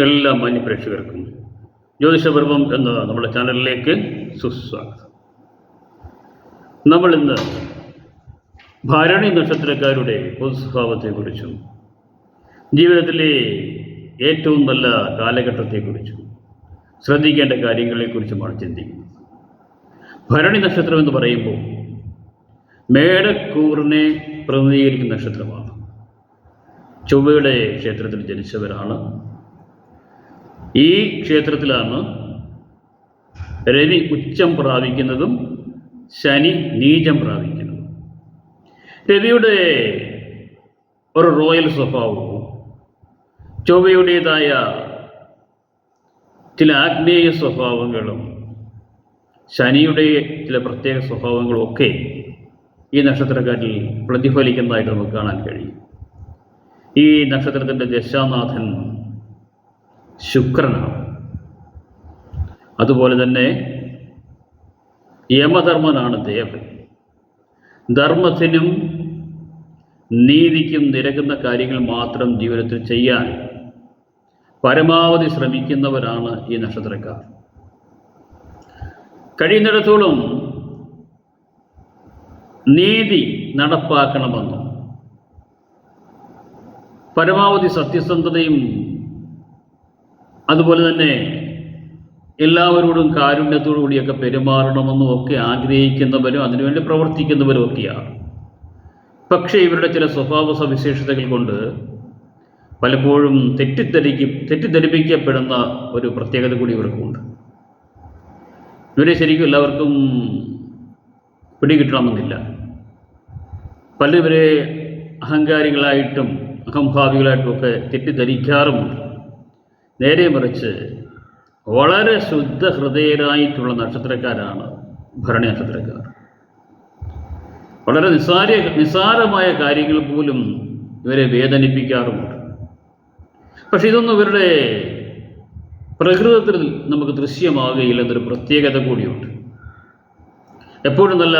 എല്ലാ മാന്യപ്രേക്ഷകർക്കും ജ്യോതിഷപർവം എന്ന നമ്മുടെ ചാനലിലേക്ക് സുസ്വാഗതം. നമ്മൾ ഇന്ന് ഭാരണി നക്ഷത്രക്കാരുടെ പൊതുസ്വഭാവത്തെക്കുറിച്ചും ജീവിതത്തിലെ ഏറ്റവും നല്ല കാലഘട്ടത്തെക്കുറിച്ചും ശ്രദ്ധിക്കേണ്ട കാര്യങ്ങളെക്കുറിച്ചുമാണ് ചിന്തിക്കുന്നത്. ഭരണി നക്ഷത്രം എന്ന് പറയുമ്പോൾ മേടക്കൂറിനെ പ്രതിനിധീകരിക്കുന്ന നക്ഷത്രമാണ്. ചൊവ്വയുടെ ക്ഷേത്രത്തിൽ ജനിച്ചവരാണ്. ഈ ക്ഷേത്രത്തിലാണ് രവി ഉച്ചം പ്രാപിക്കുന്നതും ശനി നീചം പ്രാപിക്കുന്നതും. രവിയുടെ ഒരു റോയൽ സ്വഭാവവും ചൊവ്വയുടേതായ ചില ആഗ്നേയ സ്വഭാവങ്ങളും ശനിയുടെ ചില പ്രത്യേക സ്വഭാവങ്ങളും ഒക്കെ ഈ നക്ഷത്രക്കാരിൽ പ്രതിഫലിക്കുന്നതായിട്ട് നമുക്ക് കാണാൻ കഴിയും. ഈ നക്ഷത്രത്തിന്റെ ദശാനാഥൻ ശുക്രനാണ്. അതുപോലെ തന്നെ യമധർമ്മനാണ് ദേവൻ. ധർമ്മത്തിനും നീതിക്കും നിരക്കുന്ന കാര്യങ്ങൾ മാത്രം ജീവിതത്തിൽ ചെയ്യാൻ പരമാവധി ശ്രമിക്കുന്നവരാണ് ഈ നക്ഷത്രക്കാർ. കഴിയുന്നിടത്തോളം നീതി നടപ്പാക്കണമെന്നും പരമാവധി സത്യസന്ധതയും അതുപോലെ തന്നെ എല്ലാവരോടും കാരുണ്യത്തോടു കൂടിയൊക്കെ പെരുമാറണമെന്നും ഒക്കെ ആഗ്രഹിക്കുന്നവരും അതിനുവേണ്ടി പ്രവർത്തിക്കുന്നവരും ഒക്കെയാണ്. പക്ഷേ ഇവരുടെ ചില സ്വഭാവ സവിശേഷതകൾ കൊണ്ട് പലപ്പോഴും തെറ്റിദ്ധരിക്കും തെറ്റിദ്ധരിപ്പിക്കപ്പെടുന്ന ഒരു പ്രത്യേകത കൂടി ഇവർക്കുണ്ട്. ഇവരെ ശരിക്കും എല്ലാവർക്കും പിടികിട്ടണമെന്നില്ല. പലവരെ അഹങ്കാരികളായിട്ടും അഹംഭാവികളായിട്ടും ഒക്കെ തെറ്റിദ്ധരിക്കാറുമുണ്ട്. നേരെ മറിച്ച് വളരെ ശുദ്ധ ഹൃദയരായിട്ടുള്ള നക്ഷത്രക്കാരാണ് ഭരണി നക്ഷത്രക്കാർ. വളരെ നിസ്സാര നിസ്സാരമായ കാര്യങ്ങൾ പോലും ഇവരെ വേദനിപ്പിക്കാറുമുണ്ട്. പക്ഷെ ഇതൊന്നും ഇവരുടെ പ്രകൃതത്തിൽ നമുക്ക് ദൃശ്യമാകുകയില്ല എന്നൊരു പ്രത്യേകത കൂടിയുണ്ട്. എപ്പോഴും നല്ല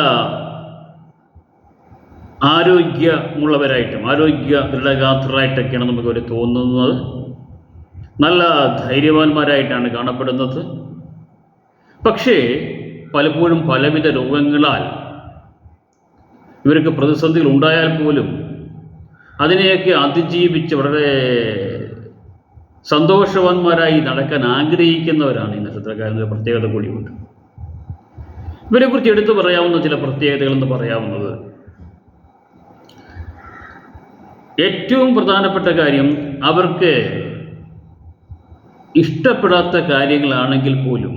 ആരോഗ്യമുള്ളവരായിട്ടും ആരോഗ്യ ദൃഢഗാത്രരായിട്ടൊക്കെയാണ് നമുക്ക് അവർ തോന്നുന്നത്. നല്ല ധൈര്യവാന്മാരായിട്ടാണ് കാണപ്പെടുന്നത്. പക്ഷേ പലപ്പോഴും പലവിധ രോഗങ്ങളാൽ ഇവർക്ക് പ്രതിസന്ധികൾ ഉണ്ടായാൽ പോലും അതിനെയൊക്കെ അതിജീവിച്ച് വളരെ സന്തോഷവാന്മാരായി നടക്കാൻ ആഗ്രഹിക്കുന്നവരാണ് ഈ നക്ഷത്രക്കാരെന്ന പ്രത്യേകത കൂടിയുണ്ട്. ഇവരെക്കുറിച്ച് എടുത്തു പറയാവുന്ന ചില പ്രത്യേകതകളെന്ന് പറയാവുന്നത് ഏറ്റവും പ്രധാനപ്പെട്ട കാര്യം അവർക്ക് ഇഷ്ടപ്പെടാത്ത കാര്യങ്ങളാണെങ്കിൽ പോലും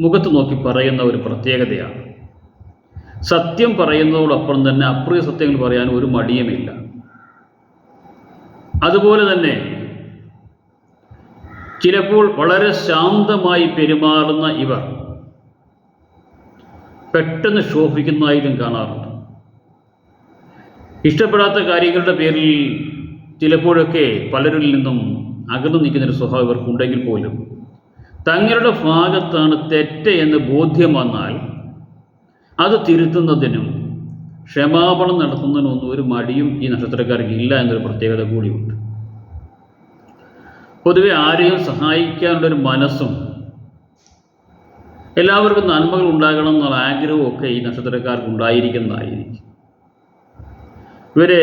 മുഖത്ത് നോക്കി പറയുന്ന ഒരു പ്രത്യേകതയാണ്. സത്യം പറയുന്നതോടൊപ്പം തന്നെ അപ്രിയ സത്യങ്ങൾ പറയാൻ ഒരു മടിയുമില്ല. അതുപോലെ തന്നെ ചിലപ്പോൾ വളരെ ശാന്തമായി പെരുമാറുന്ന ഇവർ പെട്ടെന്ന് ശോഭിക്കുന്നതായിട്ടും കാണാറുണ്ട്. ഇഷ്ടപ്പെടാത്ത കാര്യങ്ങളുടെ പേരിൽ ചിലപ്പോഴൊക്കെ പലരിൽ നിന്നും അകന്നു നിൽക്കുന്നൊരു സ്വഭാവം ഇവർക്കുണ്ടെങ്കിൽ പോലും. തങ്ങളുടെ ഭാഗത്താണ് തെറ്റ് എന്ന് ബോധ്യം വന്നാൽ അത് തിരുത്തുന്നതിനും ക്ഷമാപണം നടത്തുന്നതിനും ഒന്നും ഒരു മടിയും ഈ നക്ഷത്രക്കാർക്ക് ഇല്ല എന്നൊരു പ്രത്യേകത കൂടിയുണ്ട്. പൊതുവെ ആരെയും സഹായിക്കാനുള്ളൊരു മനസ്സും എല്ലാവർക്കും നന്മകൾ ഉണ്ടാകണം എന്നുള്ള ആഗ്രഹവും ഒക്കെ ഈ നക്ഷത്രക്കാർക്ക് ഉണ്ടായിരിക്കുന്നതായിരിക്കും. ഇവരെ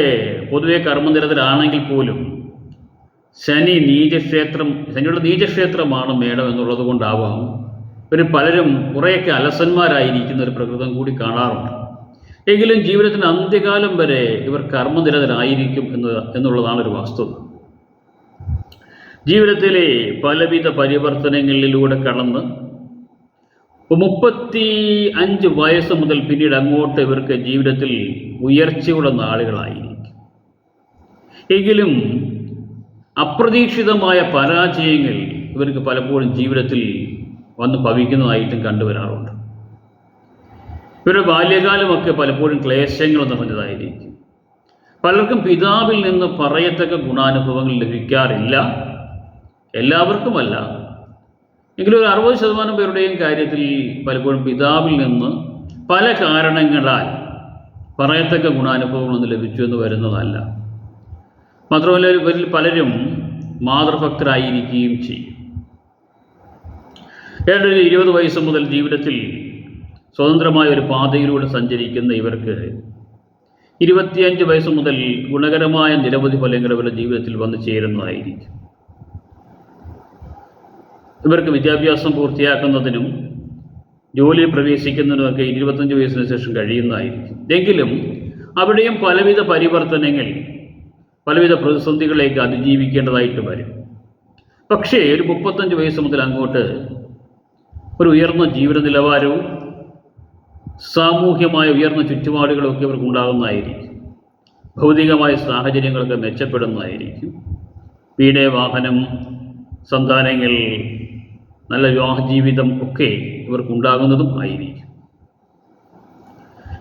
പൊതുവെ കർമ്മനിരതരാണെങ്കിൽ പോലും ശനി നീചക്ഷേത്രം ശനിയുടെ നീചക്ഷേത്രമാണ് മേടം എന്നുള്ളത് കൊണ്ടാവാം. ഇവർ പലരും കുറേയൊക്കെ അലസന്മാരായിരിക്കുന്ന ഒരു പ്രകൃതം കൂടി കാണാറുണ്ട്. എങ്കിലും ജീവിതത്തിന്റെ അന്ത്യകാലം വരെ ഇവർ കർമ്മനിരതരായിരിക്കും എന്ന് എന്നുള്ളതാണ് ഒരു വസ്തുത ജീവിതത്തിലെ പലവിധ പരിവർത്തനങ്ങളിലൂടെ കടന്ന് മുപ്പത്തി അഞ്ച് വയസ്സ് മുതൽ പിന്നീട് അങ്ങോട്ട് ഇവർക്ക് ജീവിതത്തിൽ ഉയർച്ചയുള്ള നാളുകളായിരിക്കും. എങ്കിലും അപ്രതീക്ഷിതമായ പരാജയങ്ങൾ ഇവർക്ക് പലപ്പോഴും ജീവിതത്തിൽ വന്ന് ഭവിക്കുന്നതായിട്ടും കണ്ടുവരാറുണ്ട്. ഇവരുടെ ബാല്യകാലമൊക്കെ പലപ്പോഴും ക്ലേശങ്ങൾ നിറഞ്ഞതായിരിക്കും. പലർക്കും പിതാവിൽ നിന്ന് പറയത്തക്ക ഗുണാനുഭവങ്ങൾ ലഭിക്കാറില്ല. എല്ലാവർക്കുമല്ല. എങ്കിലും ഒരു അറുപത് ശതമാനം പേരുടെയും കാര്യത്തിൽ പലപ്പോഴും പിതാവിൽ നിന്ന് പല കാരണങ്ങളാൽ പറയത്തക്ക ഗുണാനുഭവങ്ങളൊന്നും ലഭിച്ചു എന്ന് വരുന്നതല്ല. മാത്രമല്ല ഇവരിൽ പലരും മാതൃഭക്തരായിരിക്കുകയും ചെയ്യും. ഏതാണ്ട് ഒരു ഇരുപത് വയസ്സ് മുതൽ ജീവിതത്തിൽ സ്വതന്ത്രമായ ഒരു പാതയിലൂടെ സഞ്ചരിക്കുന്ന ഇവർക്ക് ഇരുപത്തിയഞ്ച് വയസ്സ് മുതൽ ഗുണകരമായ നിരവധി ഫലങ്ങൾ ഇവരുടെ ജീവിതത്തിൽ വന്നു ചേരുന്നതായിരിക്കും. ഇവർക്ക് വിദ്യാഭ്യാസം പൂർത്തിയാക്കുന്നതിനും ജോലിയിൽ പ്രവേശിക്കുന്നതിനുമൊക്കെ ഇരുപത്തഞ്ച് വയസ്സിന് ശേഷം കഴിയുന്നതായിരിക്കും. എങ്കിലും അവിടെയും പലവിധ പരിവർത്തനങ്ങൾ പലവിധ പ്രതിസന്ധികളേക്ക് അതിജീവിക്കേണ്ടതായിട്ട് വരും. പക്ഷേ ഒരു മുപ്പത്തഞ്ച് വയസ്സ് മുതൽ അങ്ങോട്ട് ഒരു ഉയർന്ന ജീവിത നിലവാരവും സാമൂഹ്യമായ ഉയർന്ന ചുറ്റുപാടുകളൊക്കെ ഇവർക്ക് ഉണ്ടാകുന്നതായിരിക്കും. ഭൗതികമായ സാഹചര്യങ്ങളൊക്കെ മെച്ചപ്പെടുന്നതായിരിക്കും. വീട് വാഹനം സന്താനങ്ങൾ നല്ല വിവാഹ ജീവിതം ഒക്കെ ഇവർക്കുണ്ടാകുന്നതും ആയിരിക്കും.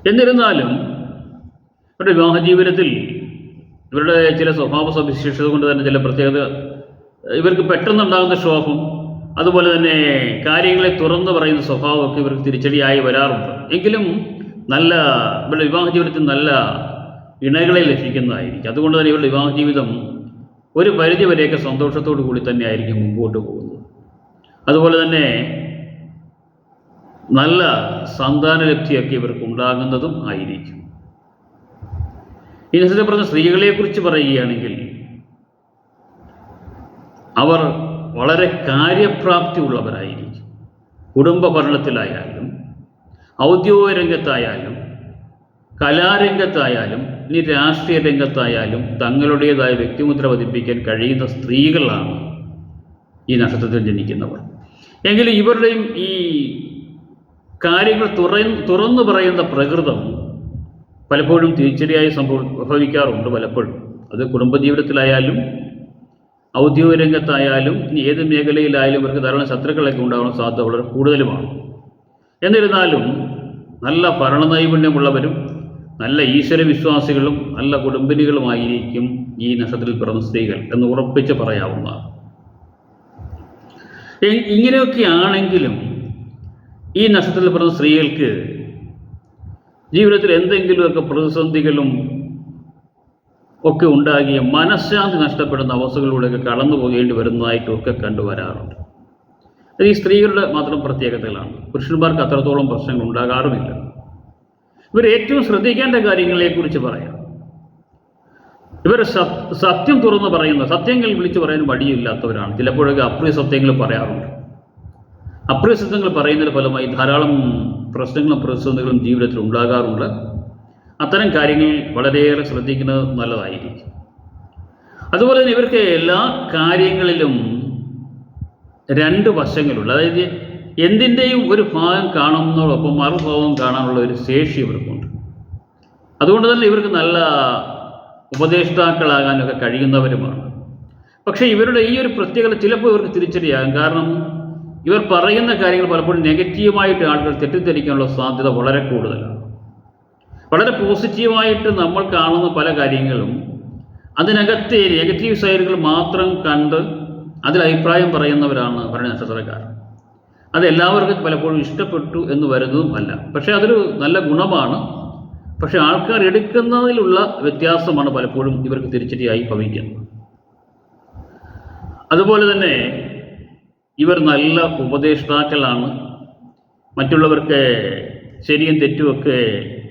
എന്നിരുന്നാലും ഇവരുടെ വിവാഹ ജീവിതത്തിൽ ഇവരുടെ ചില സ്വഭാവ സവിശേഷത കൊണ്ട് തന്നെ ചില പ്രത്യേകത ഇവർക്ക് പെട്ടെന്നുണ്ടാകുന്ന ക്ഷോഭം അതുപോലെ തന്നെ കാര്യങ്ങളെ തുറന്നു പറയുന്ന സ്വഭാവമൊക്കെ ഇവർക്ക് തിരിച്ചടിയായി വരാറുണ്ട്. എങ്കിലും നല്ല ഇവരുടെ വിവാഹ ജീവിതത്തിൽ നല്ല ഇണകളെ ലഭിക്കുന്നതായിരിക്കും. അതുകൊണ്ട് തന്നെ ഇവരുടെ വിവാഹ ജീവിതം ഒരു പരിധി വരെയൊക്കെ സന്തോഷത്തോടു കൂടി തന്നെ ആയിരിക്കും മുമ്പോട്ട് പോകുന്നത്. അതുപോലെ തന്നെ നല്ല സന്താനലബ്ധിയൊക്കെ ഇവർക്ക് ഉണ്ടാകുന്നതും ആയിരിക്കും. ഈ നേരത്തെ പറഞ്ഞ സ്ത്രീകളെക്കുറിച്ച് പറയുകയാണെങ്കിൽ അവർ വളരെ കാര്യപ്രാപ്തി ഉള്ളവരായിരിക്കും കുടുംബ ഭരണത്തിലായാലും ഔദ്യോഗിക രംഗത്തായാലും കലാരംഗത്തായാലും ഇനി രാഷ്ട്രീയ രംഗത്തായാലും തങ്ങളുടേതായ വ്യക്തിമുദ്ര പതിപ്പിക്കാൻ കഴിയുന്ന സ്ത്രീകളാണ് ഈ നക്ഷത്രത്തിൽ ജനിക്കുന്നവർ. എങ്കിലും ഇവരുടെയും ഈ കാര്യങ്ങൾ തുറ തുറന്നു പറയുന്ന പ്രകൃതം പലപ്പോഴും തിരിച്ചടിയായി സംഭവിക്കാറുണ്ട് പലപ്പോഴും. അത് കുടുംബജീവിതത്തിലായാലും ഔദ്യോഗിക രംഗത്തായാലും ഇനി ഏത് മേഖലയിലായാലും ഇവർക്ക് ധാരാളം ശത്രുക്കളൊക്കെ ഉണ്ടാകാൻ സാധ്യത വളരെ കൂടുതലുമാണ്. എന്നിരുന്നാലും നല്ല ഭരണ നൈപുണ്യമുള്ളവരും നല്ല ഈശ്വരവിശ്വാസികളും നല്ല കുടുംബിനികളുമായിരിക്കും ഈ നക്ഷത്രത്തിൽ പിറന്ന സ്ത്രീകൾ എന്ന് ഉറപ്പിച്ച് പറയാവുന്നതാണ്. ഇങ്ങനെയൊക്കെ ആണെങ്കിലും ഈ നക്ഷത്രത്തിൽ പിറന്ന സ്ത്രീകൾക്ക് ജീവിതത്തിൽ എന്തെങ്കിലുമൊക്കെ പ്രതിസന്ധികളും ഒക്കെ ഉണ്ടാകിയ മനഃശാന്തി നഷ്ടപ്പെടുന്ന അവസ്ഥകളിലൂടെയൊക്കെ കടന്നു പോകേണ്ടി വരുന്നതായിട്ടും ഒക്കെ കണ്ടുവരാറുണ്ട് അത് ഈ സ്ത്രീകളുടെ മാത്രം പ്രത്യേകതകളാണ്. പുരുഷന്മാർക്ക് അത്രത്തോളം പ്രശ്നങ്ങൾ ഉണ്ടാകാറുമില്ല. ഇവർ ഏറ്റവും ശ്രദ്ധിക്കേണ്ട കാര്യങ്ങളെക്കുറിച്ച് പറയാം. ഇവർ സത്യം തുറന്ന് പറയുന്ന സത്യങ്ങൾ വിളിച്ചു പറയാൻ വഴിയില്ലാത്തവരാണ് ചിലപ്പോഴൊക്കെ അപ്രിയ സത്യങ്ങൾ പറയാറുണ്ട്. അപ്രിയ സത്യങ്ങൾ പറയുന്നതിന് ഫലമായി ധാരാളം പ്രശ്നങ്ങളും പ്രതിസന്ധികളും ജീവിതത്തിൽ ഉണ്ടാകാറുണ്ട്. അത്തരം കാര്യങ്ങൾ വളരെയേറെ ശ്രദ്ധിക്കുന്നത് നല്ലതായിരിക്കും. അതുപോലെ തന്നെ ഇവർക്ക് എല്ലാ കാര്യങ്ങളിലും രണ്ട് വശങ്ങളുണ്ട്. അതായത് എന്തിന്റെയും ഒരു ഭാഗം കാണുന്നതോടൊപ്പം മറുഭാവം കാണാനുള്ള ഒരു ശേഷി ഇവർക്കുണ്ട്. അതുകൊണ്ട് തന്നെ ഇവർക്ക് നല്ല ഉപദേഷ്ടാക്കളാകാനൊക്കെ കഴിയുന്നവരുമാണ്. പക്ഷേ ഇവരുടെ ഈ ഒരു പ്രത്യേകത ചിലപ്പോൾ ഇവർക്ക് തിരിച്ചടിയാകും. കാരണം ഇവർ പറയുന്ന കാര്യങ്ങൾ പലപ്പോഴും നെഗറ്റീവായിട്ട് ആളുകൾ തെറ്റിദ്ധരിക്കാനുള്ള സാധ്യത വളരെ കൂടുതലാണ്. വളരെ പോസിറ്റീവായിട്ട് നമ്മൾ കാണുന്ന പല കാര്യങ്ങളും അതിനകത്തെ നെഗറ്റീവ് സൈഡുകൾ മാത്രം കണ്ട് അതിൽ അഭിപ്രായം പറയുന്നവരാണ് ഭരണ നക്ഷത്രക്കാർ അത് എല്ലാവർക്കും പലപ്പോഴും ഇഷ്ടപ്പെട്ടു എന്ന് വരുന്നതും അല്ല. പക്ഷേ അതൊരു നല്ല ഗുണമാണ്. പക്ഷേ ആൾക്കാർ എടുക്കുന്നതിലുള്ള വ്യത്യാസമാണ് പലപ്പോഴും ഇവർക്ക് തിരിച്ചടിയായി ഭവിക്കുന്നത് അതുപോലെ തന്നെ ഇവർ നല്ല ഉപദേഷ്ടാക്കളാണ്. മറ്റുള്ളവർക്ക് ശരിയും തെറ്റുമൊക്കെ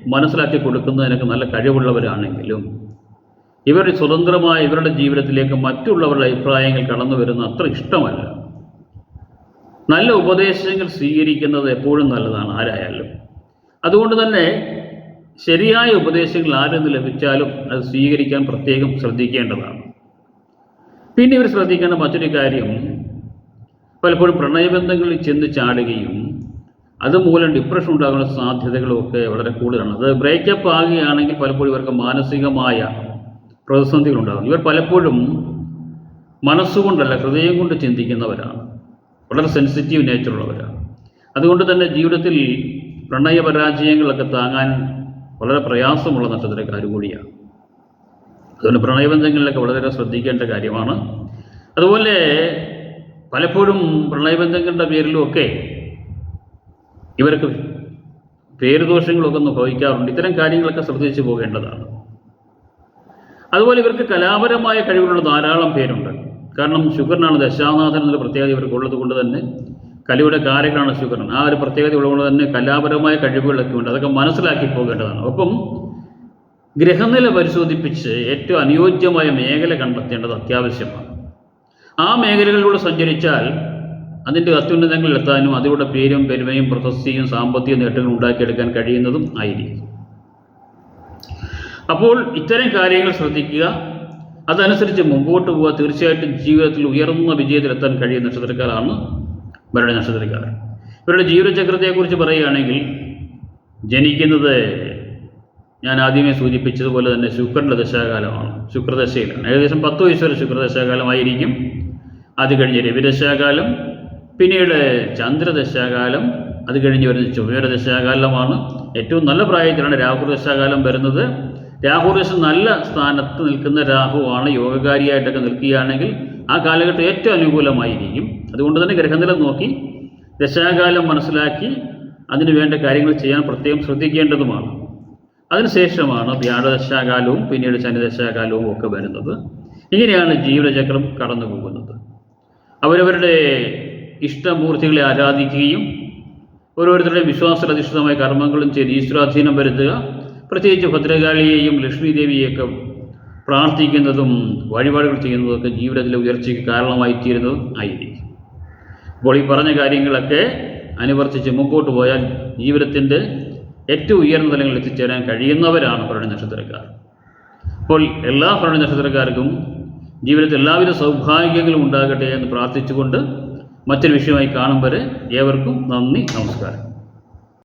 മനസ്സിലാക്കി കൊടുക്കുന്നതിനൊക്കെ നല്ല കഴിവുള്ളവരാണെങ്കിലും ഇവർ സ്വതന്ത്രമായ ഇവരുടെ ജീവിതത്തിലേക്ക് മറ്റുള്ളവരുടെ അഭിപ്രായങ്ങൾ കടന്നു വരുന്ന അത്ര ഇഷ്ടമല്ല. നല്ല ഉപദേശങ്ങൾ സ്വീകരിക്കുന്നത് എപ്പോഴും നല്ലതാണ് ആരായാലും. അതുകൊണ്ട് തന്നെ ശരിയായ ഉപദേശങ്ങൾ ആരെന്ന് ലഭിച്ചാലും അത് സ്വീകരിക്കാൻ പ്രത്യേകം ശ്രദ്ധിക്കേണ്ടതാണ്. പിന്നെ ഇവർ ശ്രദ്ധിക്കേണ്ട മറ്റൊരു കാര്യം പലപ്പോഴും പ്രണയബന്ധങ്ങളിൽ ചെന്ന് ചാടുകയും അതുമൂലം ഡിപ്രഷൻ ഉണ്ടാകുന്ന സാധ്യതകളൊക്കെ വളരെ കൂടുതലാണ്. അത് ബ്രേക്കപ്പ് ആകുകയാണെങ്കിൽ പലപ്പോഴും ഇവർക്ക് മാനസികമായ പ്രതിസന്ധികളുണ്ടാകും. ഇവർ പലപ്പോഴും മനസ്സുകൊണ്ടല്ല ഹൃദയം കൊണ്ട് ചിന്തിക്കുന്നവരാണ്. വളരെ സെൻസിറ്റീവ് നേച്ചറുള്ളവരാണ് അതുകൊണ്ട് തന്നെ ജീവിതത്തിൽ പ്രണയപരാജയങ്ങളൊക്കെ താങ്ങാൻ വളരെ പ്രയാസമുള്ള നക്ഷത്രക്കാർ കൂടിയാണ്. അതുകൊണ്ട് പ്രണയബന്ധങ്ങളിലൊക്കെ വളരെ ശ്രദ്ധിക്കേണ്ട കാര്യമാണ്. അതുപോലെ പലപ്പോഴും പ്രണയബന്ധങ്ങളുടെ പേരിലും ഒക്കെ ഇവർക്ക് പേരുദോഷങ്ങളൊക്കെ ഒന്ന് ഭവിക്കാറുണ്ട്. ഇത്തരം കാര്യങ്ങളൊക്കെ ശ്രദ്ധിച്ചു പോകേണ്ടതാണ്. അതുപോലെ ഇവർക്ക് കലാപരമായ കഴിവുള്ള ധാരാളം പേരുണ്ട്. കാരണം ശുക്രനാണ് ദശാനാഥൻ എന്നൊരു പ്രത്യേകത ഇവർക്കുള്ളത് കൊണ്ട് തന്നെ കലിയുടെ കാരകനാണ് ശുക്രൻ. ആ ഒരു പ്രത്യേകത ഉള്ളതുകൊണ്ട് തന്നെ കലാപരമായ കഴിവുകളൊക്കെ ഉണ്ട്. അതൊക്കെ മനസ്സിലാക്കി പോകേണ്ടതാണ്. ഒപ്പം ഗ്രഹനില പരിശോധിപ്പിച്ച് ഏറ്റവും അനുയോജ്യമായ മേഖല കണ്ടെത്തേണ്ടത് അത്യാവശ്യമാണ്. ആ മേഖലകളിലൂടെ സഞ്ചരിച്ചാൽ അതിന്റെ അത്യുന്നതങ്ങളിൽ എത്താനും അതിലൂടെ പേരും പെരുമയും പ്രശസ്തിയും സാമ്പത്തിക നേട്ടങ്ങളും ഉണ്ടാക്കിയെടുക്കാൻ കഴിയുന്നതും ആയിരിക്കും. അപ്പോൾ ഇത്തരം കാര്യങ്ങൾ ശ്രദ്ധിക്കുക. അതനുസരിച്ച് മുമ്പോട്ട് പോവുക. തീർച്ചയായിട്ടും ജീവിതത്തിൽ ഉയർന്ന വിജയത്തിലെത്താൻ കഴിയുന്ന നക്ഷത്രക്കാരാണ് ഭരണ നക്ഷത്രക്കാർ. ഇവരുടെ ജീവിതചക്രത്തെക്കുറിച്ച് പറയുകയാണെങ്കിൽ ജനിക്കുന്നത് ഞാൻ ആദ്യമേ സൂചിപ്പിച്ചതുപോലെ തന്നെ ശുക്രന്റെ ദശാകാലമാണ്. ശുക്രദശയിലാണ്. ഏകദേശം പത്ത് വയസ്സ് വരെ ശുക്രദശാകാലമായിരിക്കും. അത് കഴിഞ്ഞ് രവിദശാകാലം പിന്നീട് ചന്ദ്രദശാകാലം അത് കഴിഞ്ഞ് വരുന്ന ചൊവ്വയുടെ ദശാകാലമാണ് ഏറ്റവും നല്ല പ്രായത്തിലാണ് രാഹു ദശാകാലം വരുന്നത്. രാഹു ദശ നല്ല സ്ഥാനത്ത് നിൽക്കുന്ന രാഹുവാണ് യോഗകാരിയായിട്ടൊക്കെ നിൽക്കുകയാണെങ്കിൽ ആ കാലഘട്ടം ഏറ്റവും അനുകൂലമായിരിക്കും. അതുകൊണ്ട് തന്നെ ഗ്രഹനില നോക്കി ദശാകാലം മനസ്സിലാക്കി അതിന് വേണ്ട കാര്യങ്ങൾ ചെയ്യാൻ പ്രത്യേകം ശ്രദ്ധിക്കേണ്ടതുമാണ്. അതിനുശേഷമാണ് വ്യാഴദശാകാലവും പിന്നീട് ശനിദശാകാലവും ഒക്കെ വരുന്നത്. ഇങ്ങനെയാണ് ജീവിതചക്രം കടന്നു പോകുന്നത് അവരവരുടെ ഇഷ്ടമൂർത്തികളെ ആരാധിക്കുകയും ഓരോരുത്തരുടെ വിശ്വാസരധിഷ്ഠിതമായ കർമ്മങ്ങളും ചെയ്ത് ഈശ്വരാധീനം വരുത്തുക പ്രത്യേകിച്ച് ഭദ്രകാളിയെയും ലക്ഷ്മി ദേവിയെയൊക്കെ പ്രാർത്ഥിക്കുന്നതും വഴിപാടുകൾ ചെയ്യുന്നതൊക്കെ ജീവിതത്തിലെ ഉയർച്ചയ്ക്ക് കാരണമായി തീരുന്നതും ആയിരിക്കും. അപ്പോൾ ഈ പറഞ്ഞ കാര്യങ്ങളൊക്കെ അനുവർത്തിച്ച് മുമ്പോട്ട് പോയാൽ ജീവിതത്തിന്റെ ഏറ്റവും ഉയർന്ന തലങ്ങളിൽ എത്തിച്ചേരാൻ കഴിയുന്നവരാണ് ഭരണ നക്ഷത്രക്കാർ അപ്പോൾ എല്ലാ ഭരണ നക്ഷത്രക്കാർക്കും ജീവിതത്തിൽ എല്ലാവിധ സൗഭാഗ്യങ്ങളും ഉണ്ടാകട്ടെ എന്ന് പ്രാർത്ഥിച്ചുകൊണ്ട് മറ്റൊരു വിഷയമായി കാണും വരെ ഏവർക്കും നന്ദി നമസ്കാരം.